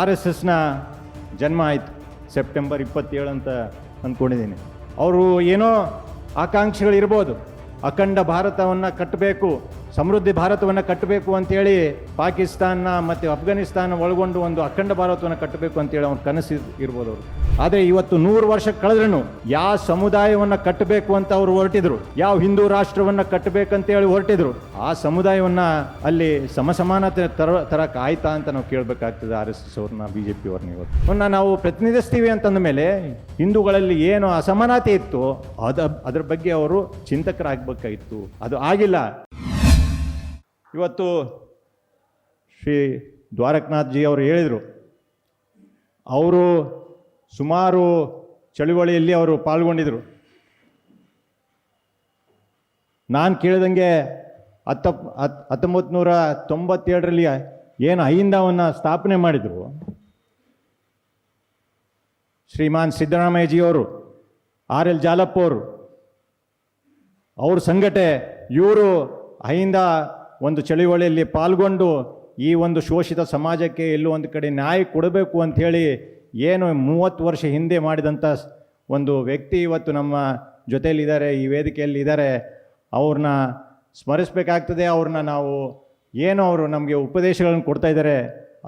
R S ಎಸ್ನ ಜನ್ಮ ಆಯಿತು ಸೆಪ್ಟೆಂಬರ್ ಇಪ್ಪತ್ತೇಳು ಅಂತ ಅಂದ್ಕೊಂಡಿದ್ದೀನಿ. ಅವರು ಏನೋ ಆಕಾಂಕ್ಷೆಗಳಿರ್ಬೋದು. ಅಖಂಡ ಭಾರತವನ್ನು ಕಟ್ಟಬೇಕು, ಸಮೃದ್ಧಿ ಭಾರತವನ್ನು ಕಟ್ಟಬೇಕು ಅಂತೇಳಿ ಪಾಕಿಸ್ತಾನ ಮತ್ತು ಅಫ್ಘಾನಿಸ್ತಾನ ಒಳಗೊಂಡು ಒಂದು ಅಖಂಡ ಭಾರತವನ್ನು ಕಟ್ಟಬೇಕು ಅಂತೇಳಿ ಅವ್ರ ಕನಸು ಇರ್ಬೋದು ಅವರು. ಆದರೆ ಇವತ್ತು ನೂರು ವರ್ಷ ಕಳೆದ್ರೂ ಯಾವ ಸಮುದಾಯವನ್ನು ಕಟ್ಟಬೇಕು ಅಂತ ಅವರು ಹೊರಟಿದ್ರು, ಯಾವ ಹಿಂದೂ ರಾಷ್ಟ್ರವನ್ನು ಕಟ್ಟಬೇಕಂತೇಳಿ ಹೊರಟಿದ್ರು, ಆ ಸಮುದಾಯವನ್ನು ಅಲ್ಲಿ ಸಮಸಮಾನತೆ ತರ ತರಕ್ಕೆ ಆಯ್ತಾ ಅಂತ ನಾವು ಕೇಳಬೇಕಾಗ್ತದೆ ಆರ್ ಎಸ್ ಎಸ್ ಅವ್ರನ್ನ, ಬಿ ಜೆ ಪಿ ಅವ್ರನ್ನ ಇವತ್ತು. ನಾವು ಪ್ರತಿನಿಧಿಸ್ತೀವಿ ಅಂತಂದ ಮೇಲೆ ಹಿಂದೂಗಳಲ್ಲಿ ಏನು ಅಸಮಾನತೆ ಇತ್ತು, ಅದ, ಅದ್ರ ಬಗ್ಗೆ ಅವರು ಚಿಂತಕರಾಗಬೇಕಾಗಿತ್ತು. ಅದು ಆಗಿಲ್ಲ. ಇವತ್ತು ಶ್ರೀ ದ್ವಾರಕನಾಥ್ ಜಿ ಅವರು ಹೇಳಿದರು, ಅವರು ಸುಮಾರು ಚಳುವಳಿಯಲ್ಲಿ ಅವರು ಪಾಲ್ಗೊಂಡಿದ್ದರು ನಾನು ಕೇಳಿದಂಗೆ ಹತ್ತ, ಹತ್ ಹತ್ತೊಂಬತ್ತು ನೂರ ತೊಂಬತ್ತೇಳರಲ್ಲಿ ಏನು ಅಹಿಂದವನ್ನು ಸ್ಥಾಪನೆ ಮಾಡಿದರು. ಶ್ರೀಮಾನ್ ಸಿದ್ದರಾಮಯ್ಯಜಿಯವರು, ಆರ್ ಎಲ್ ಜಾಲಪ್ಪ ಅವರು, ಅವ್ರ ಸಂಘಟೆ ಇವರು ಅಹಿಂದ ಒಂದು ಚಳುವಳಿಯಲ್ಲಿ ಪಾಲ್ಗೊಂಡು ಈ ಒಂದು ಶೋಷಿತ ಸಮಾಜಕ್ಕೆ ಎಲ್ಲೋ ಒಂದು ಕಡೆ ನ್ಯಾಯ ಕೊಡಬೇಕು ಅಂಥೇಳಿ ಏನು ಮೂವತ್ತು ವರ್ಷ ಹಿಂದೆ ಮಾಡಿದಂಥ ಒಂದು ವ್ಯಕ್ತಿ ಇವತ್ತು ನಮ್ಮ ಜೊತೆಯಲ್ಲಿದ್ದಾರೆ, ಈ ವೇದಿಕೆಯಲ್ಲಿ ಇದ್ದಾರೆ ಅವ್ರನ್ನ ಸ್ಮರಿಸಬೇಕಾಗ್ತದೆ, ಅವ್ರನ್ನ ನಾವು ಏನು ಅವರು ನಮಗೆ ಉಪದೇಶಗಳನ್ನು ಕೊಡ್ತಾ ಇದ್ದಾರೆ.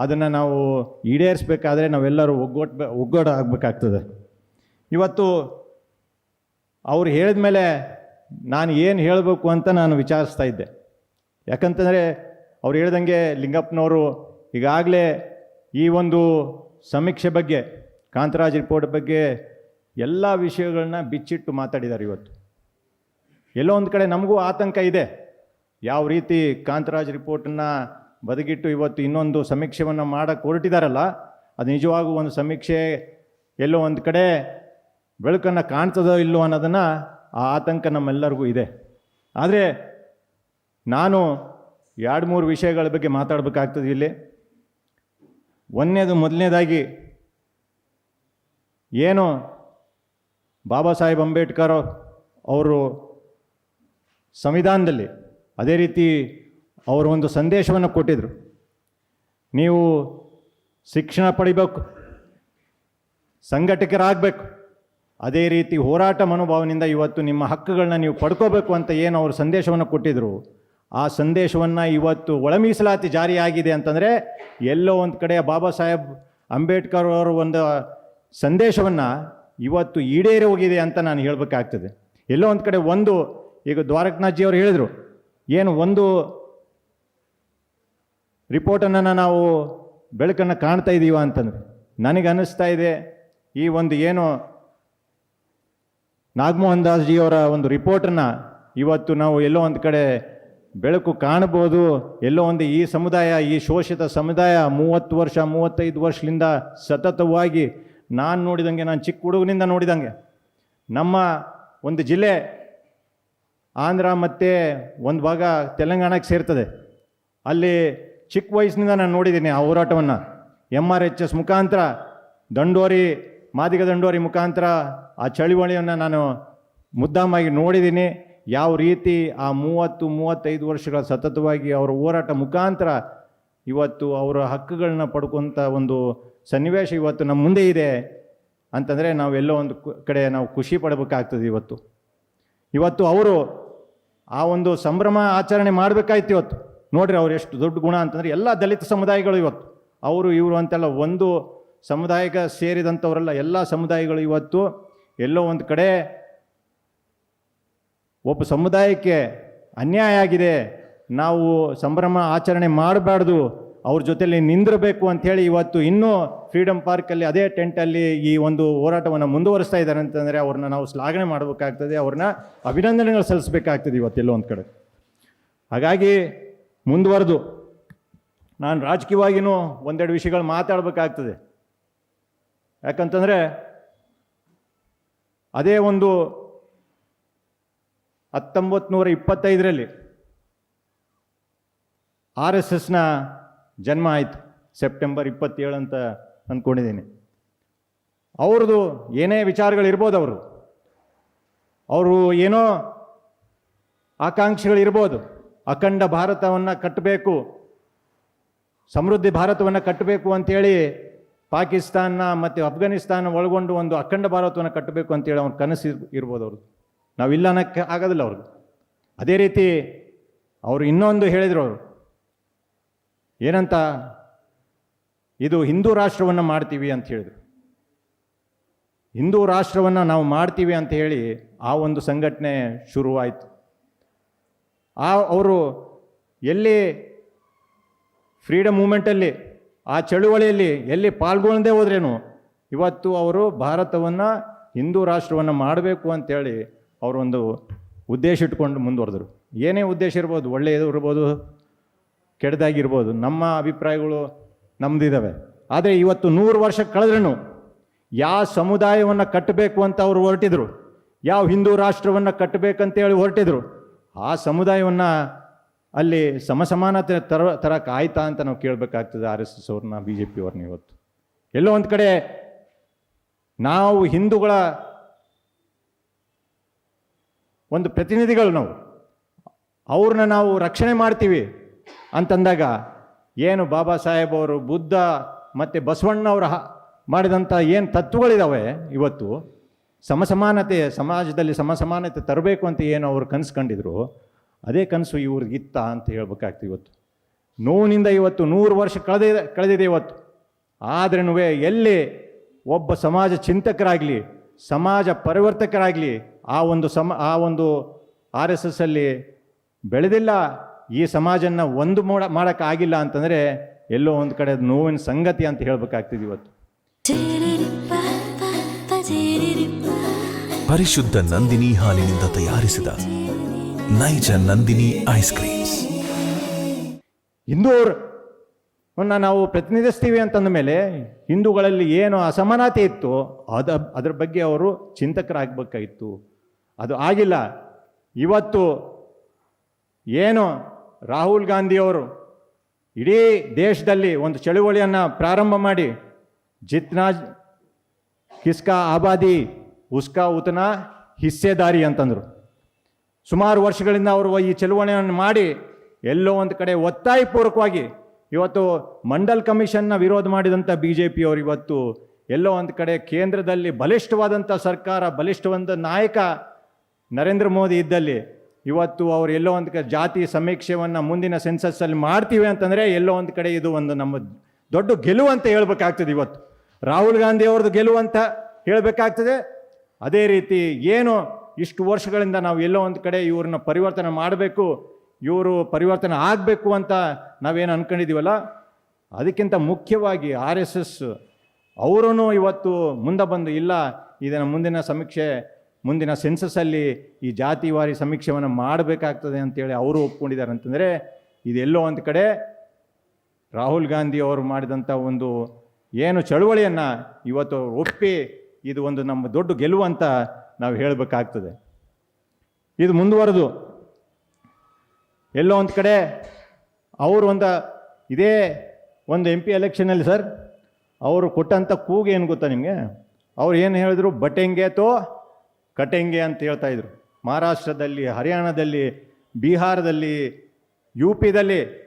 ಅದನ್ನು ನಾವು ಈಡೇರಿಸಬೇಕಾದ್ರೆ ನಾವೆಲ್ಲರೂ ಒಗ್ಗೊಟ್ಟು ಒಗ್ಗೂಟ ಆಗಬೇಕಾಗ್ತದೆ. ಇವತ್ತು ಅವ್ರು ಹೇಳಿದ ಮೇಲೆ ನಾನು ಏನು ಹೇಳಬೇಕು ಅಂತ ನಾನು ವಿಚಾರಿಸ್ತಾ ಇದ್ದೆ. ಯಾಕಂತಂದರೆ ಅವ್ರು ಹೇಳ್ದಂಗೆ ಲಿಂಗಪ್ಪನವರು ಈಗಾಗಲೇ ಈ ಒಂದು ಸಮೀಕ್ಷೆ ಬಗ್ಗೆ, ಕಾಂತರಾಜ್ ರಿಪೋರ್ಟ್ ಬಗ್ಗೆ ಎಲ್ಲ ವಿಷಯಗಳನ್ನ ಬಿಚ್ಚಿಟ್ಟು ಮಾತಾಡಿದ್ದಾರೆ ಇವತ್ತು. ಎಲ್ಲೋ ಒಂದು ಕಡೆ ನಮಗೂ ಆತಂಕ ಇದೆ. ಯಾವ ರೀತಿ ಕಾಂತರಾಜ್ ರಿಪೋರ್ಟನ್ನು ಬದಿಗಿಟ್ಟು ಇವತ್ತು ಇನ್ನೊಂದು ಸಮೀಕ್ಷೆಯನ್ನು ಮಾಡಕ್ಕೆ ಹೊರಟಿದಾರಲ್ಲ ಅದು ನಿಜವಾಗೂ ಒಂದು ಸಮೀಕ್ಷೆ, ಎಲ್ಲೋ ಒಂದು ಕಡೆ ಬೆಳಕನ್ನು ಕಾಣ್ತದೋ ಇಲ್ಲೋ ಅನ್ನೋದನ್ನು ಆ ಆತಂಕ ನಮ್ಮೆಲ್ಲರಿಗೂ ಇದೆ. ಆದರೆ ನಾನು ಎರಡು ಮೂರು ವಿಷಯಗಳ ಬಗ್ಗೆ ಮಾತಾಡಬೇಕಾಗ್ತದೆ ಇಲ್ಲಿ. ಒಂದನೇದು ಮೊದಲನೇದಾಗಿ ಏನು ಬಾಬಾ ಸಾಹೇಬ್ ಅಂಬೇಡ್ಕರ್ ಅವರು ಸಂವಿಧಾನದಲ್ಲಿ ಅದೇ ರೀತಿ ಅವರು ಒಂದು ಸಂದೇಶವನ್ನು ಕೊಟ್ಟಿದ್ದರು ನೀವು ಶಿಕ್ಷಣ ಪಡಿಬೇಕು ಸಂಘಟಕರಾಗಬೇಕು ಅದೇ ರೀತಿ ಹೋರಾಟ ಮನೋಭಾವನೆಯಿಂದ ಇವತ್ತು ನಿಮ್ಮ ಹಕ್ಕುಗಳನ್ನ ನೀವು ಪಡ್ಕೋಬೇಕು ಅಂತ ಏನು ಅವರು ಸಂದೇಶವನ್ನು ಕೊಟ್ಟಿದ್ದರು ಆ ಸಂದೇಶವನ್ನು ಇವತ್ತು ಒಳ ಮೀಸಲಾತಿ ಜಾರಿಯಾಗಿದೆ ಅಂತಂದರೆ ಎಲ್ಲೋ ಒಂದು ಕಡೆ ಬಾಬಾ ಸಾಹೇಬ್ ಅಂಬೇಡ್ಕರ್ ಅವರ ಒಂದು ಸಂದೇಶವನ್ನು ಇವತ್ತು ಈಡೇರಿ ಹೋಗಿದೆ ಅಂತ ನಾನು ಹೇಳಬೇಕಾಗ್ತದೆ. ಎಲ್ಲೋ ಒಂದು ಕಡೆ ಒಂದು, ಈಗ ದ್ವಾರಕನಾಥ್ ಅವರು ಹೇಳಿದರು, ಏನು ಒಂದು ರಿಪೋರ್ಟನ್ನು ನಾವು ಬೆಳಕನ್ನು ಕಾಣ್ತಾ ಇದ್ದೀವ ಅಂತಂದ್ರೆ, ನನಗೆ ಅನ್ನಿಸ್ತಾ ಇದೆ ಈ ಒಂದು ಏನು ನಾಗಮೋಹನ್ ದಾಸ್ ಜಿಯವರ ಒಂದು ರಿಪೋರ್ಟನ್ನು ಇವತ್ತು ನಾವು ಎಲ್ಲೋ ಒಂದು ಕಡೆ ಬೆಳಕು ಕಾಣಬಹುದು. ಎಲ್ಲೋ ಒಂದು ಈ ಸಮುದಾಯ, ಈ ಶೋಷಿತ ಸಮುದಾಯ ಮೂವತ್ತು ವರ್ಷ, ಮೂವತ್ತೈದು ವರ್ಷದಿಂದ ಸತತವಾಗಿ ನಾನು ನೋಡಿದಂಗೆ, ನಾನು ಚಿಕ್ಕ ಹುಡುಗನಿಂದ ನೋಡಿದಂಗೆ. ನಮ್ಮ ಒಂದು ಜಿಲ್ಲೆ ಆಂಧ್ರ ಮತ್ತು ಒಂದು ಭಾಗ ತೆಲಂಗಾಣಕ್ಕೆ ಸೇರ್ತದೆ. ಅಲ್ಲಿ ಚಿಕ್ಕ ವಯಸ್ಸಿನಿಂದ ನಾನು ನೋಡಿದ್ದೀನಿ ಆ ಹೋರಾಟವನ್ನು. ಎಂ ಆರ್ ಎಚ್ ಎಸ್ ಮುಖಾಂತರ, ದಂಡೋರಿ, ಮಾದಿಗ ದಂಡೋರಿ ಮುಖಾಂತರ ಆ ಚಳುವಳಿಯನ್ನು ನಾನು ಮುದ್ದಾಮಾಗಿ ನೋಡಿದ್ದೀನಿ. ಯಾವ ರೀತಿ ಆ ಮೂವತ್ತು, ಮೂವತ್ತೈದು ವರ್ಷಗಳ ಸತತವಾಗಿ ಅವರ ಹೋರಾಟ ಮುಖಾಂತರ ಇವತ್ತು ಅವರ ಹಕ್ಕುಗಳನ್ನ ಪಡ್ಕೊಂಥ ಒಂದು ಸನ್ನಿವೇಶ ಇವತ್ತು ನಮ್ಮ ಮುಂದೆ ಇದೆ ಅಂತಂದರೆ ನಾವೆಲ್ಲೋ ಒಂದು ಕು- ಕಡೆ ನಾವು ಖುಷಿ ಪಡಬೇಕಾಗ್ತದೆ ಇವತ್ತು. ಇವತ್ತು ಅವರು ಆ ಒಂದು ಸಂಭ್ರಮ ಆಚರಣೆ ಮಾಡಬೇಕಾಯ್ತು ಇವತ್ತು. ನೋಡ್ರಿ ಅವ್ರು ಎಷ್ಟು ದೊಡ್ಡ ಗುಣ ಅಂತಂದರೆ ಎಲ್ಲ ದಲಿತ ಸಮುದಾಯಗಳು ಇವತ್ತು. ಅವರು ಇವರು ಅಂತೆಲ್ಲ ಒಂದು ಸಮುದಾಯಕ್ಕೆ ಸೇರಿದಂಥವರೆಲ್ಲ ಎಲ್ಲ ಸಮುದಾಯಗಳು ಇವತ್ತು ಎಲ್ಲೋ ಒಂದು ಕಡೆ ಒಬ್ಬ ಸಮುದಾಯಕ್ಕೆ ಅನ್ಯಾಯ ಆಗಿದೆ, ನಾವು ಸಂಭ್ರಮ ಆಚರಣೆ ಮಾಡಬಾರ್ದು, ಅವ್ರ ಜೊತೆಯಲ್ಲಿ ನಿಂದಿರಬೇಕು ಅಂಥೇಳಿ ಇವತ್ತು ಇನ್ನೂ ಫ್ರೀಡಮ್ ಪಾರ್ಕಲ್ಲಿ ಅದೇ ಟೆಂಟಲ್ಲಿ ಈ ಒಂದು ಹೋರಾಟವನ್ನು ಮುಂದುವರಿಸ್ತಾ ಇದ್ದಾರೆ ಅಂತಂದರೆ ಅವ್ರನ್ನ ನಾವು ಶ್ಲಾಘನೆ ಮಾಡಬೇಕಾಗ್ತದೆ, ಅವ್ರನ್ನ ಅಭಿನಂದನೆಗಳು ಸಲ್ಲಿಸಬೇಕಾಗ್ತದೆ ಇವತ್ತೆಲ್ಲೋ ಒಂದು ಕಡೆ. ಹಾಗಾಗಿ ಮುಂದುವರೆದು. ನಾನು ರಾಜಕೀಯವಾಗಿಯೂ ಒಂದೆರಡು ವಿಷಯಗಳು ಮಾತಾಡಬೇಕಾಗ್ತದೆ. ಯಾಕಂತಂದರೆ ಅದೇ ಒಂದು ಹತ್ತೊಂಬತ್ತು ನೂರ ಇಪ್ಪತ್ತೈದರಲ್ಲಿ ಆರ್ ಎಸ್ ಎಸ್ನ ಜನ್ಮ ಆಯಿತು, ಸೆಪ್ಟೆಂಬರ್ ಇಪ್ಪತ್ತೇಳು ಅಂತ ಅಂದ್ಕೊಂಡಿದ್ದೀನಿ ಅವ್ರದ್ದು ಏನೇ ವಿಚಾರಗಳಿರ್ಬೋದು ಅವರು ಅವರು ಏನೋ ಆಕಾಂಕ್ಷೆಗಳಿರ್ಬೋದು, ಅಖಂಡ ಭಾರತವನ್ನು ಕಟ್ಟಬೇಕು, ಸಮೃದ್ಧಿ ಭಾರತವನ್ನು ಕಟ್ಟಬೇಕು ಅಂಥೇಳಿ ಪಾಕಿಸ್ತಾನ ಮತ್ತು ಅಫ್ಘಾನಿಸ್ತಾನ ಒಳಗೊಂಡು ಒಂದು ಅಖಂಡ ಭಾರತವನ್ನು ಕಟ್ಟಬೇಕು ಅಂತೇಳಿ ಅವ್ರ ಕನಸು ಇರ್- ಇರ್ಬೋದು ಅವ್ರದ್ದು ನಾವಿಲ್ಲ ಅನ್ನೋಕ್ಕೆ ಆಗೋದಿಲ್ಲ ಅವ್ರಿಗೆ. ಅದೇ ರೀತಿ ಅವರು ಇನ್ನೊಂದು ಹೇಳಿದರು ಅವರು, ಏನಂತ, ಇದು ಹಿಂದೂ ರಾಷ್ಟ್ರವನ್ನು ಮಾಡ್ತೀವಿ ಅಂತ ಹೇಳಿದರು. ಹಿಂದೂ ರಾಷ್ಟ್ರವನ್ನು ನಾವು ಮಾಡ್ತೀವಿ ಅಂತ ಹೇಳಿ ಆ ಒಂದು ಸಂಘಟನೆ ಶುರುವಾಯಿತು. ಆ ಅವರು ಎಲ್ಲಿ ಫ್ರೀಡಮ್ ಮೂಮೆಂಟಲ್ಲಿ ಆ ಚಳುವಳಿಯಲ್ಲಿ ಎಲ್ಲಿ ಪಾಲ್ಗೊಳ್ಳದೆ ಹೋದ್ರೇನು, ಇವತ್ತು ಅವರು ಭಾರತವನ್ನು ಹಿಂದೂ ರಾಷ್ಟ್ರವನ್ನು ಮಾಡಬೇಕು ಅಂತೇಳಿ ಅವರೊಂದು ಉದ್ದೇಶ ಇಟ್ಕೊಂಡು ಮುಂದುವರೆದರು. ಏನೇ ಉದ್ದೇಶ ಇರ್ಬೋದು, ಒಳ್ಳೆಯದು ಇರ್ಬೋದು, ಕೆಟ್ಟದಾಗಿರ್ಬೋದು, ನಮ್ಮ ಅಭಿಪ್ರಾಯಗಳು ನಮ್ಮದಿದ್ದಾವೆ ಆದರೆ ಇವತ್ತು ನೂರು ವರ್ಷ ಕಳೆದ್ರೂ ಯಾವ ಸಮುದಾಯವನ್ನು ಕಟ್ಟಬೇಕು ಅಂತ ಅವರು ಹೊರಟಿದ್ರು, ಯಾವ ಹಿಂದೂ ರಾಷ್ಟ್ರವನ್ನು ಕಟ್ಟಬೇಕಂತೇಳಿ ಹೊರಟಿದ್ರು, ಆ ಸಮುದಾಯವನ್ನು ಅಲ್ಲಿ ಸಮಸಮಾನತೆ ತರ ತರಕ್ಕೆ ಆಯ್ತಾ ಅಂತ ನಾವು ಕೇಳಬೇಕಾಗ್ತದೆ ಆರ್ ಎಸ್ ಎಸ್ ಅವ್ರನ್ನ, ಬಿ ಜೆ ಪಿ ಅವ್ರನ್ನ ಇವತ್ತು. ಎಲ್ಲೋ ಒಂದು ಕಡೆ ನಾವು ಹಿಂದೂಗಳ ಒಂದು ಪ್ರತಿನಿಧಿಗಳು ನಾವು. ಅವ್ರನ್ನ ನಾವು ರಕ್ಷಣೆ ಮಾಡ್ತೀವಿ ಅಂತಂದಾಗ ಏನು ಬಾಬಾ ಸಾಹೇಬ್ ಅವರು, ಬುದ್ಧ ಮತ್ತು ಬಸವಣ್ಣವರು ಮಾಡಿದಂಥ ಏನು ತತ್ವಗಳಿದ್ದಾವೆ ಇವತ್ತು, ಸಮಸಮಾನತೆ, ಸಮಾಜದಲ್ಲಿ ಸಮಸಮಾನತೆ ತರಬೇಕು ಅಂತ ಏನು ಅವರು ಕನಸು ಕಂಡಿದ್ರು, ಅದೇ ಕನಸು ಇವ್ರಿಗಿತ್ತ ಅಂತ ಹೇಳ್ಬೇಕಾಗ್ತದೆ ಇವತ್ತು. ನೋವಿನಿಂದ ಇವತ್ತು ನೂರು ವರ್ಷ ಕಳೆದಿದೆ ಕಳೆದಿದೆ ಇವತ್ತು. ಆದ್ರೂ ಎಲ್ಲಿ ಒಬ್ಬ ಸಮಾಜ ಚಿಂತಕರಾಗಲಿ, ಸಮಾಜ ಪರಿವರ್ತಕರಾಗಲಿ ಆ ಒಂದು ಸಮ ಆ ಒಂದು ಆರ್ ಎಸ್ ಎಸ್ ಅಲ್ಲಿ ಬೆಳೆದಿಲ್ಲ ಈ ಸಮಾಜನ ಒಂದು ಮೋಡ ಮಾಡೋಕ್ಕಾಗಿಲ್ಲ ಅಂತಂದರೆ ಎಲ್ಲೋ ಒಂದು ಕಡೆ ನೋವಿನ ಸಂಗತಿ ಅಂತ ಹೇಳಬೇಕಾಗ್ತಿದೆ ಇವತ್ತು. ಪರಿಶುದ್ಧ ನಂದಿನಿ ಹಾಲಿನಿಂದ ತಯಾರಿಸಿದ ನೈಜ ನಂದಿನಿ ಐಸ್ ಕ್ರೀಮ್ಸ್. ಹಿಂದೂರನ್ನ ನಾವು ಪ್ರತಿನಿಧಿಸ್ತೀವಿ ಅಂತಂದ ಮೇಲೆ ಹಿಂದೂಗಳಲ್ಲಿ ಏನು ಅಸಮಾನತೆ ಇತ್ತು ಅದ ಅದ್ರ ಬಗ್ಗೆ ಅವರು ಚಿಂತಕರಾಗಬೇಕಾಗಿತ್ತು ಅದು ಆಗಿಲ್ಲ. ಇವತ್ತು ಏನು ರಾಹುಲ್ ಗಾಂಧಿಯವರು ಇಡೀ ದೇಶದಲ್ಲಿ ಒಂದು ಚಳುವಳಿಯನ್ನು ಪ್ರಾರಂಭ ಮಾಡಿ ಜಿತ್ನಾಜ್, ಕಿಸ್ಕಾ ಆಬಾದಿ, ಉಸ್ಕಾ ಉತನಾ ಹಿಸ್ಸೆದಾರಿ ಅಂತಂದರು. ಸುಮಾರು ವರ್ಷಗಳಿಂದ ಅವರು ಈ ಚಳುವಳಿಯನ್ನು ಮಾಡಿ ಎಲ್ಲೋ ಒಂದು ಕಡೆ ಒತ್ತಾಯಪೂರ್ವಕವಾಗಿ ಇವತ್ತು ಮಂಡಲ್ ಕಮಿಷನ್ನ ವಿರೋಧ ಮಾಡಿದಂಥ ಬಿ ಜೆ ಪಿಯವರು ಇವತ್ತು ಎಲ್ಲೋ ಒಂದು ಕಡೆ ಕೇಂದ್ರದಲ್ಲಿ ಬಲಿಷ್ಠವಾದಂಥ ಸರ್ಕಾರ ಬಲಿಷ್ಠವಾದ ನಾಯಕ ನರೇಂದ್ರ ಮೋದಿ ಇದ್ದಲ್ಲಿ ಇವತ್ತು ಅವರು ಎಲ್ಲೋ ಒಂದು ಕಡೆ ಜಾತಿ ಸಮೀಕ್ಷೆಯನ್ನು ಮುಂದಿನ ಸೆನ್ಸಸ್ಸಲ್ಲಿ ಮಾಡ್ತೀವಿ ಅಂತಂದರೆ ಎಲ್ಲೋ ಒಂದು ಕಡೆ ಇದು ಒಂದು ನಮ್ಮ ದೊಡ್ಡ ಗೆಲುವು ಅಂತ ಹೇಳ್ಬೇಕಾಗ್ತದೆ ಇವತ್ತು. ರಾಹುಲ್ ಗಾಂಧಿ ಅವ್ರದ್ದು ಗೆಲುವು ಅಂತ ಹೇಳಬೇಕಾಗ್ತದೆ. ಅದೇ ರೀತಿ ಏನು ಇಷ್ಟು ವರ್ಷಗಳಿಂದ ನಾವು ಎಲ್ಲೋ ಒಂದು ಕಡೆ ಇವ್ರನ್ನ ಪರಿವರ್ತನೆ ಮಾಡಬೇಕು, ಇವರು ಪರಿವರ್ತನೆ ಆಗಬೇಕು ಅಂತ ನಾವೇನು ಅಂದ್ಕೊಂಡಿದ್ದೀವಲ್ಲ ಅದಕ್ಕಿಂತ ಮುಖ್ಯವಾಗಿ ಆರ್ ಎಸ್ ಎಸ್ ಅವರೂ ಇವತ್ತು ಮುಂದೆ ಬಂದು ಇಲ್ಲ, ಇದನ್ನು ಮುಂದಿನ ಸಮೀಕ್ಷೆ ಮುಂದಿನ ಸೆನ್ಸಸ್ಸಲ್ಲಿ ಈ ಜಾತಿವಾರಿ ಸಮೀಕ್ಷೆಯನ್ನು ಮಾಡಬೇಕಾಗ್ತದೆ ಅಂತೇಳಿ ಅವರು ಒಪ್ಕೊಂಡಿದ್ದಾರೆ ಅಂತಂದರೆ ಇದೆಲ್ಲೋ ಒಂದು ಕಡೆ ರಾಹುಲ್ ಗಾಂಧಿ ಅವರು ಮಾಡಿದಂಥ ಒಂದು ಏನು ಚಳುವಳಿಯನ್ನು ಇವತ್ತು ಒಪ್ಪಿ ಇದು ಒಂದು ನಮ್ಮ ದೊಡ್ಡ ಗೆಲುವು ಅಂತ ನಾವು ಹೇಳಬೇಕಾಗ್ತದೆ. ಇದು ಮುಂದುವರೆದು ಎಲ್ಲೋ ಒಂದು ಕಡೆ ಅವರು ಒಂದು ಇದೇ ಒಂದು ಎಂ ಪಿ ಎಲೆಕ್ಷನಲ್ಲಿ ಸರ್ ಅವರು ಕೊಟ್ಟಂಥ ಕೂಗು ಏನು ಗೊತ್ತಾ ನಿಮಗೆ? ಅವ್ರು ಏನು ಹೇಳಿದ್ರು? ಬಟೆಂಗೆ ತೋ ಕಟೆಂಗೆ ಅಂತ ಹೇಳ್ತಾ ಇದ್ರು. ಮಹಾರಾಷ್ಟ್ರದಲ್ಲಿ, ಹರಿಯಾಣದಲ್ಲಿ, ಬಿಹಾರದಲ್ಲಿ ಯು ಪಿದಲ್ಲಿ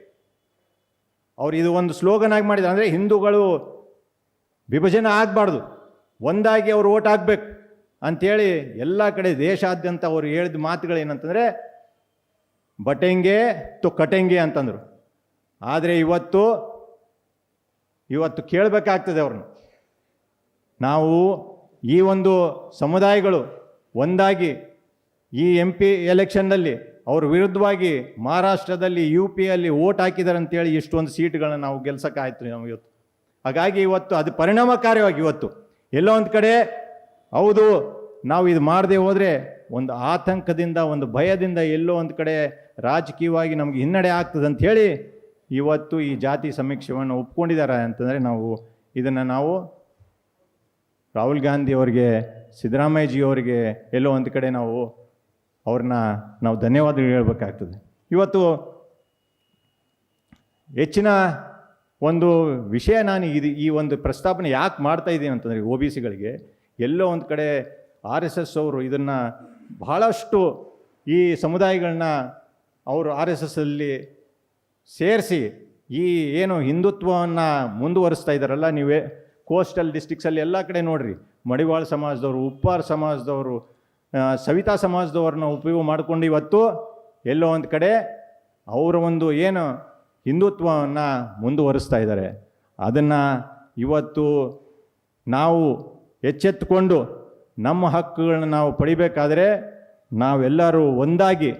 ಅವ್ರು ಇದು ಒಂದು ಸ್ಲೋಗನ್ ಆಗಿ ಮಾಡಿದ್ರು. ಅಂದರೆ ಹಿಂದೂಗಳು ವಿಭಜನೆ ಆಗಬಾರ್ದು. ಒಂದಾಗಿ ಅವರು ಓಟ್ ಹಾಕ್ಬೇಕು ಅಂಥೇಳಿ ಎಲ್ಲ ಕಡೆ ದೇಶಾದ್ಯಂತ ಅವರು ಹೇಳಿದ ಮಾತುಗಳೇನಂತಂದರೆ, ಬಟೆಂಗೆ ತು ಕಟೆಂಗೆ ಅಂತಂದರು. ಆದರೆ ಇವತ್ತು ಇವತ್ತು ಕೇಳಬೇಕಾಗ್ತದೆ ಅವ್ರನ್ನ. ನಾವು ಈ ಒಂದು ಸಮುದಾಯಗಳು ಒಂದಾಗಿ ಈ ಎಂ ಪಿ ಎಲೆಕ್ಷನ್ನಲ್ಲಿ ಅವ್ರ ವಿರುದ್ಧವಾಗಿ ಮಹಾರಾಷ್ಟ್ರದಲ್ಲಿ ಯು ಪಿಯಲ್ಲಿ ಓಟ್ ಹಾಕಿದ್ದಾರೆ ಅಂತೇಳಿ ಇಷ್ಟೊಂದು ಸೀಟ್ಗಳನ್ನ ನಾವು ಗೆಲ್ಸೋಕ್ಕಾಯ್ತು ನಾವು ಇವತ್ತು. ಹಾಗಾಗಿ ಇವತ್ತು ಅದು ಪರಿಣಾಮಕಾರಿಯಾಗಿ ಇವತ್ತು. ಎಲ್ಲೋ ಒಂದು ಕಡೆ ಹೌದು, ನಾವು ಇದು ಮಾಡದೆ ಹೋದರೆ ಒಂದು ಆತಂಕದಿಂದ, ಒಂದು ಭಯದಿಂದ ಎಲ್ಲೋ ಒಂದು ಕಡೆ ರಾಜಕೀಯವಾಗಿ ನಮಗೆ ಹಿನ್ನಡೆ ಆಗ್ತದೆ ಹೇಳಿ ಇವತ್ತು ಈ ಜಾತಿ ಸಮೀಕ್ಷೆಯನ್ನು ಒಪ್ಕೊಂಡಿದ್ದಾರೆ ಅಂತಂದರೆ ನಾವು ಇದನ್ನು ನಾವು ರಾಹುಲ್ ಗಾಂಧಿ ಅವರಿಗೆ ಸಿದ್ದರಾಮಯ್ಯಜಿ ಅವರಿಗೆ ಎಲ್ಲೋ ಒಂದು ಕಡೆ ನಾವು ಅವ್ರನ್ನ ನಾವು ಧನ್ಯವಾದಗಳು ಹೇಳಬೇಕಾಗ್ತದೆ. ಇವತ್ತು ಹೆಚ್ಚಿನ ಒಂದು ವಿಷಯ ನಾನು ಇದು ಈ ಒಂದು ಪ್ರಸ್ತಾಪನೆ ಯಾಕೆ ಮಾಡ್ತಾ ಇದ್ದೀನಿ ಅಂತಂದರೆ ಒ ಬಿ ಸಿಗಳಿಗೆ ಎಲ್ಲೋ ಒಂದು ಕಡೆ ಆರ್ ಎಸ್ ಎಸ್ ಅವರು ಇದನ್ನು ಬಹಳಷ್ಟು ಈ ಸಮುದಾಯಗಳನ್ನ ಅವರು ಆರ್ ಎಸ್ ಎಸ್ಸಲ್ಲಿ ಸೇರಿಸಿ ಈ ಏನು ಹಿಂದುತ್ವವನ್ನು ಮುಂದುವರಿಸ್ತಾ ಇದ್ದಾರಲ್ಲ ನೀವೇ ಕೋಸ್ಟಲ್ ಡಿಸ್ಟಿಕ್ಸಲ್ಲಿ ಎಲ್ಲ ಕಡೆ ನೋಡ್ರಿ. ಮಡಿವಾಳ ಸಮಾಜದವರು, ಉಪ್ಪಾರ ಸಮಾಜದವರು ಸವಿತಾ ಸಮಾಜದವ್ರನ್ನ ಉಪಯೋಗ ಮಾಡಿಕೊಂಡು ಇವತ್ತು ಎಲ್ಲೋ ಒಂದು ಕಡೆ ಅವರ ಒಂದು ಏನು ಹಿಂದುತ್ವವನ್ನು ಮುಂದುವರಿಸ್ತಾ ಇದ್ದಾರೆ. ಅದನ್ನು ಇವತ್ತು ನಾವು ಎಚ್ಚೆತ್ತುಕೊಂಡು ನಮ್ಮ ಹಕ್ಕುಗಳನ್ನ ನಾವು ಪಡಿಬೇಕಾದರೆ ನಾವೆಲ್ಲರೂ ಒಂದಾಗಿ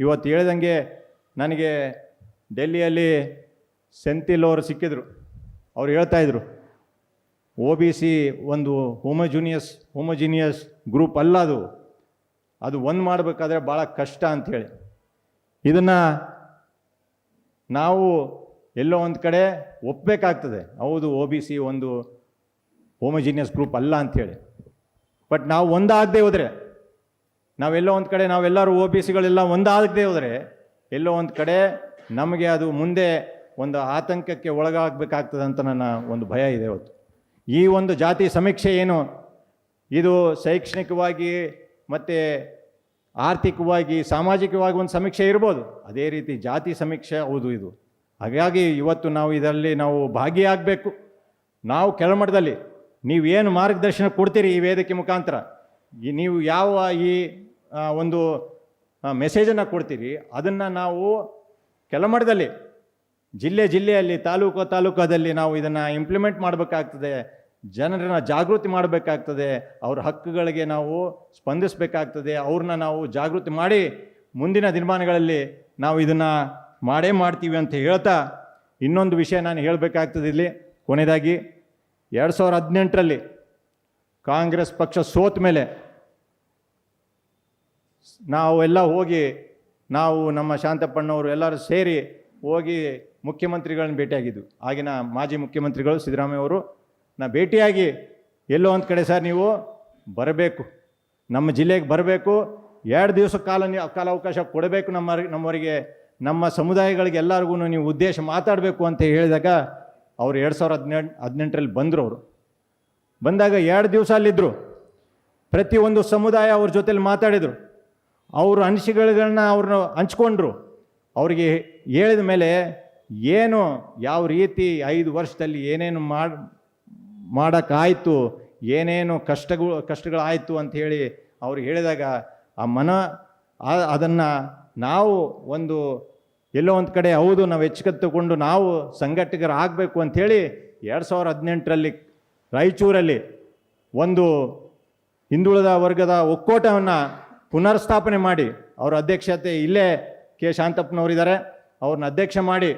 ಇವತ್ತು ಹೇಳ್ದಂಗೆ ನನಗೆ ಡೆಲ್ಲಿಯಲ್ಲಿ ಸೆಂತಿಲ್ ಅವರು ಸಿಕ್ಕಿದ್ರು. ಅವ್ರು ಹೇಳ್ತಾಯಿದ್ರು ಒ ಬಿ ಸಿ ಒಂದು ಹೋಮೋಜೂನಿಯಸ್ ಹೋಮೋಜಿನಿಯಸ್ ಗ್ರೂಪ್ ಅಲ್ಲ ಅದು. ಅದು ಒಂದು ಮಾಡಬೇಕಾದ್ರೆ ಭಾಳ ಕಷ್ಟ ಅಂಥೇಳಿ ಇದನ್ನು ನಾವು ಎಲ್ಲೋ ಒಂದು ಕಡೆ ಒಪ್ಪಬೇಕಾಗ್ತದೆ ಹೌದು, ಒ ಬಿ ಸಿ ಒಂದು ಹೋಮೋಜಿನಿಯಸ್ ಗ್ರೂಪ್ ಅಲ್ಲ ಅಂಥೇಳಿ ಬಟ್ ನಾವು ಒಂದಾಗದೆ ಹೋದರೆ, ನಾವೆಲ್ಲೋ ಒಂದು ಕಡೆ, ನಾವೆಲ್ಲರೂ ಒ ಬಿ ಸಿಗಳೆಲ್ಲ ಒಂದಾಗದೆ ಹೋದರೆ, ಎಲ್ಲೋ ಒಂದು ಕಡೆ ನಮಗೆ ಅದು ಮುಂದೆ ಒಂದು ಆತಂಕಕ್ಕೆ ಒಳಗಾಗಬೇಕಾಗ್ತದೆ ಅಂತ ನನ್ನ ಒಂದು ಭಯ ಇದೆ ಇವತ್ತು ಈ ಒಂದು ಜಾತಿ ಸಮೀಕ್ಷೆ ಏನು? ಇದು ಶೈಕ್ಷಣಿಕವಾಗಿ ಮತ್ತು ಆರ್ಥಿಕವಾಗಿ ಸಾಮಾಜಿಕವಾಗಿ ಒಂದು ಸಮೀಕ್ಷೆ ಇರ್ಬೋದು. ಅದೇ ರೀತಿ ಜಾತಿ ಸಮೀಕ್ಷೆ ಹೌದು ಇದು. ಹಾಗಾಗಿ ಇವತ್ತು ನಾವು ಇದರಲ್ಲಿ ನಾವು ಭಾಗಿಯಾಗಬೇಕು. ನಾವು ಕೆಳಮಟ್ಟದಲ್ಲಿ ನೀವೇನು ಮಾರ್ಗದರ್ಶನ ಕೊಡ್ತೀರಿ ಈ ವೇದಿಕೆ ಮುಖಾಂತರ? ಈ ನೀವು ಯಾವ ಈ ಒಂದು ಮೆಸೇಜನ್ನು ಕೊಡ್ತೀರಿ? ಅದನ್ನು ನಾವು ಕೆಳಮಟ್ಟದಲ್ಲಿ ಜಿಲ್ಲೆ ಜಿಲ್ಲೆಯಲ್ಲಿ ತಾಲೂಕು ತಾಲೂಕದಲ್ಲಿ ನಾವು ಇದನ್ನು ಇಂಪ್ಲಿಮೆಂಟ್ ಮಾಡಬೇಕಾಗ್ತದೆ. ಜನರನ್ನ ಜಾಗೃತಿ ಮಾಡಬೇಕಾಗ್ತದೆ. ಅವ್ರ ಹಕ್ಕುಗಳಿಗೆ ನಾವು ಸ್ಪಂದಿಸಬೇಕಾಗ್ತದೆ. ಅವ್ರನ್ನ ನಾವು ಜಾಗೃತಿ ಮಾಡಿ ಮುಂದಿನ ದಿನಮಾನಗಳಲ್ಲಿ ನಾವು ಇದನ್ನು ಮಾಡೇ ಮಾಡ್ತೀವಿ ಅಂತ ಹೇಳ್ತಾ ಇನ್ನೊಂದು ವಿಷಯ ನಾನು ಹೇಳಬೇಕಾಗ್ತದೆ ಇಲ್ಲಿ. ಕೊನೆಯದಾಗಿ ಎರಡು ಸಾವಿರ ಹದಿನೆಂಟರಲ್ಲಿ ಕಾಂಗ್ರೆಸ್ ಪಕ್ಷ ಸೋತ ಮೇಲೆ ನಾವೆಲ್ಲ ಹೋಗಿ ನಾವು ನಮ್ಮ ಶಾಂತಪ್ಪಣ್ಣವರು ಎಲ್ಲರೂ ಸೇರಿ ಹೋಗಿ ಮುಖ್ಯಮಂತ್ರಿಗಳನ್ನ ಭೇಟಿಯಾಗಿದ್ದು. ಆಗಿನ ಮಾಜಿ ಮುಖ್ಯಮಂತ್ರಿಗಳು ಸಿದ್ದರಾಮಯ್ಯ ಅವರು, ನಾ ಭೇಟಿಯಾಗಿ ಎಲ್ಲೋ ಒಂದು ಕಡೆ ಸರ್ ನೀವು ಬರಬೇಕು. ನಮ್ಮ ಜಿಲ್ಲೆಗೆ ಬರಬೇಕು. ಎರಡು ದಿವಸ ಕಾಲ ನೀವು ಕಾಲಾವಕಾಶ ಕೊಡಬೇಕು ನಮ್ಮ, ನಮ್ಮವರಿಗೆ. ನಮ್ಮ ಸಮುದಾಯಗಳಿಗೆ ಎಲ್ಲರಿಗೂ ನೀವು ಉದ್ದೇಶ ಮಾತಾಡಬೇಕು ಅಂತ ಹೇಳಿದಾಗ ಅವರು ಎರಡು ಸಾವಿರದ ಹದಿನೆಂಟು, ಹದಿನೆಂಟರಲ್ಲಿ ಬಂದರು ಅವರು. ಬಂದಾಗ ಎರಡು ದಿವಸ ಅಲ್ಲಿದ್ದರು ಪ್ರತಿಯೊಂದು ಸಮುದಾಯ ಅವ್ರ ಜೊತೆಲಿ ಮಾತಾಡಿದರು. ಅವರು ಅನಿಸಿಕೆಗಳನ್ನ ಅವ್ರನ್ನ ಹಂಚ್ಕೊಂಡ್ರು. ಅವರಿಗೆ ಹೇಳಿದ ಮೇಲೆ ಏನು ಯಾವ ರೀತಿ ಐದು ವರ್ಷದಲ್ಲಿ ಏನೇನು ಮಾಡಿ, ಮಾಡೋಕ್ಕಾಯಿತು, ಏನೇನು ಕಷ್ಟಗಳು, ಕಷ್ಟಗಳಾಯಿತು ಅಂತ ಹೇಳಿ ಅವ್ರು ಹೇಳಿದಾಗ ಆ ಮನ ಅದನ್ನು ನಾವು ಒಂದು ಎಲ್ಲೋ ಒಂದು ಕಡೆ ಹೌದು, ನಾವು ಎಚ್ಚೆತ್ತುಕೊಂಡು ನಾವು ಸಂಘಟಕರಾಗಬೇಕು ಅಂಥೇಳಿ ಎರಡು ಸಾವಿರ ಹದಿನೆಂಟರಲ್ಲಿ ರಾಯಚೂರಲ್ಲಿ ಒಂದು ಹಿಂದುಳಿದ ವರ್ಗದ ಒಕ್ಕೂಟವನ್ನು ಪುನರ್ಸ್ಥಾಪನೆ ಮಾಡಿ ಅವರ ಅಧ್ಯಕ್ಷತೆ ಇಲ್ಲೇ ಕೆ. ಶಾಂತಪ್ಪನವರಿದ್ದಾರೆ. ಅವ್ರನ್ನ ಅಧ್ಯಕ್ಷ ಮಾಡಿ,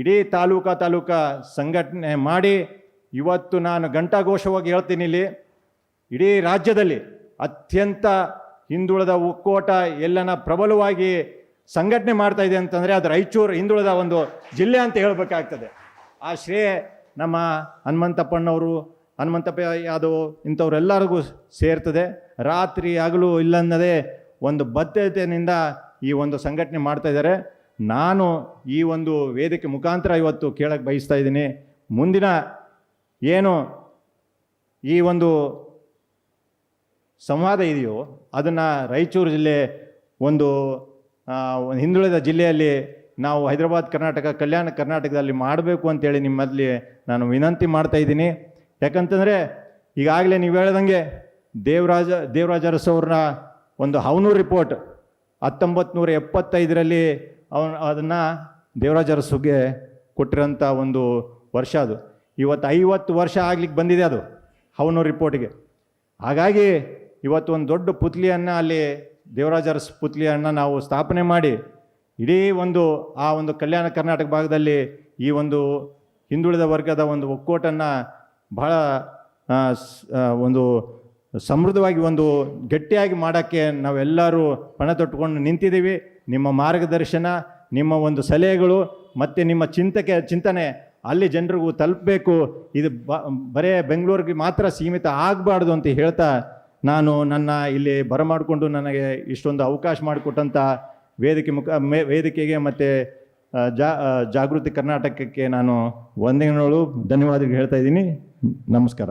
ಇಡೀ ತಾಲೂಕಾ ತಾಲೂಕಾ ಸಂಘಟನೆ ಮಾಡಿ, ಇವತ್ತು ನಾನು ಘಂಟಾಘೋಷವಾಗಿ ಹೇಳ್ತೀನಿ ಇಲ್ಲಿ, ಇಡೀ ರಾಜ್ಯದಲ್ಲಿ ಅತ್ಯಂತ ಹಿಂದುಳಿದ ಒಕ್ಕೋಟ ಎಲ್ಲನ ಪ್ರಬಲವಾಗಿ ಸಂಘಟನೆ ಮಾಡ್ತಾ ಇದೆ ಅಂತಂದರೆ ಅದು ರಾಯಚೂರು ಹಿಂದುಳಿದ ಒಂದು ಜಿಲ್ಲೆ ಅಂತ ಹೇಳಬೇಕಾಗ್ತದೆ. ಆ ಶ್ರೇಯ ನಮ್ಮ ಹನುಮಂತಪ್ಪಣ್ಣವರು ಹನುಮಂತಪ್ಪ ಯಾದವ್ ಇಂಥವ್ರೆಲ್ಲರಿಗೂ ಸೇರ್ತದೆ. ರಾತ್ರಿ ಹಗಲು ಇಲ್ಲನ್ನದೇ ಒಂದು ಬದ್ಧತೆಯಿಂದ ಈ ಒಂದು ಸಂಘಟನೆ ಮಾಡ್ತಾ ಇದ್ದಾರೆ. ನಾನು ಈ ಒಂದು ವೇದಿಕೆ ಮುಖಾಂತರ ಇವತ್ತು ಕೇಳಕ್ಕೆ ಬಯಸ್ತಾ ಇದ್ದೀನಿ. ಮುಂದಿನ ಏನು ಈ ಒಂದು ಸಂವಾದ ಇದೆಯೋ ಅದನ್ನು ರಾಯಚೂರು ಜಿಲ್ಲೆ ಒಂದು ಹಿಂದುಳಿದ ಜಿಲ್ಲೆಯಲ್ಲಿ ನಾವು ಹೈದರಾಬಾದ್ ಕರ್ನಾಟಕ, ಕಲ್ಯಾಣ ಕರ್ನಾಟಕದಲ್ಲಿ ಮಾಡಬೇಕು ಅಂತೇಳಿ ನಿಮ್ಮಲ್ಲಿ ನಾನು ವಿನಂತಿ ಮಾಡ್ತಾ ಇದ್ದೀನಿ. ಯಾಕಂತಂದರೆ ಈಗಾಗಲೇ ನೀವು ಹೇಳ್ದಂಗೆ ದೇವರಾಜ ದೇವರಾಜ ಅರಸವ್ರನ್ನ ಒಂದು ಹವನೂರು ರಿಪೋರ್ಟ್ ಹತ್ತೊಂಬತ್ತು ನೂರ ಎಪ್ಪತ್ತೈದರಲ್ಲಿ ಅವನ ಅದನ್ನು ದೇವರಾಜರ ಅರಸುಗೆ ಕೊಟ್ಟಿರೋಂಥ ಒಂದು ವರ್ಷ ಅದು. ಇವತ್ತು ಐವತ್ತು ವರ್ಷ ಆಗ್ಲಿಕ್ಕೆ ಬಂದಿದೆ ಅದು, ಅವನು ರಿಪೋರ್ಟಿಗೆ. ಹಾಗಾಗಿ ಇವತ್ತು ಒಂದು ದೊಡ್ಡ ಪುತ್ಲಿಯನ್ನು ಅಲ್ಲಿ ದೇವರಾಜರ ಪುತ್ಲಿಯನ್ನು ನಾವು ಸ್ಥಾಪನೆ ಮಾಡಿ, ಇಡೀ ಒಂದು, ಆ ಒಂದು ಕಲ್ಯಾಣ ಕರ್ನಾಟಕ ಭಾಗದಲ್ಲಿ ಈ ಒಂದು ಹಿಂದುಳಿದ ವರ್ಗದ ಒಂದು ಒಕ್ಕೂಟನ್ನು ಬಹಳ ಒಂದು ಸಮೃದ್ಧವಾಗಿ ಒಂದು ಗಟ್ಟಿಯಾಗಿ ಮಾಡೋಕ್ಕೆ ನಾವೆಲ್ಲರೂ ಪಣ ತೊಟ್ಟುಕೊಂಡು ನಿಂತಿದ್ದೀವಿ. ನಿಮ್ಮ ಮಾರ್ಗದರ್ಶನ, ನಿಮ್ಮ ಒಂದು ಸಲಹೆಗಳು ಮತ್ತು ನಿಮ್ಮ ಚಿಂತಕೆ, ಚಿಂತನೆ ಅಲ್ಲಿ ಜನರಿಗೂ ತಲುಪಬೇಕು. ಇದು ಬ, ಬರೇ ಬೆಂಗಳೂರಿಗೆ ಮಾತ್ರ ಸೀಮಿತ ಆಗಬಾರ್ದು ಅಂತ ಹೇಳ್ತಾ ನಾನು ನನ್ನ ಇಲ್ಲಿ ಬರಮಾಡಿಕೊಂಡು ನನಗೆ ಇಷ್ಟೊಂದು ಅವಕಾಶ ಮಾಡಿಕೊಟ್ಟಂಥ ವೇದಿಕೆ ಮುಖ, ಮೇ, ವೇದಿಕೆಗೆ ಮತ್ತು ಜಾ ಜಾಗೃತಿ ಕರ್ನಾಟಕಕ್ಕೆ ನಾನು ವಂದನೆಗಳು, ಧನ್ಯವಾದಗಳು ಹೇಳ್ತಾ ಇದ್ದೀನಿ. ನಮಸ್ಕಾರ.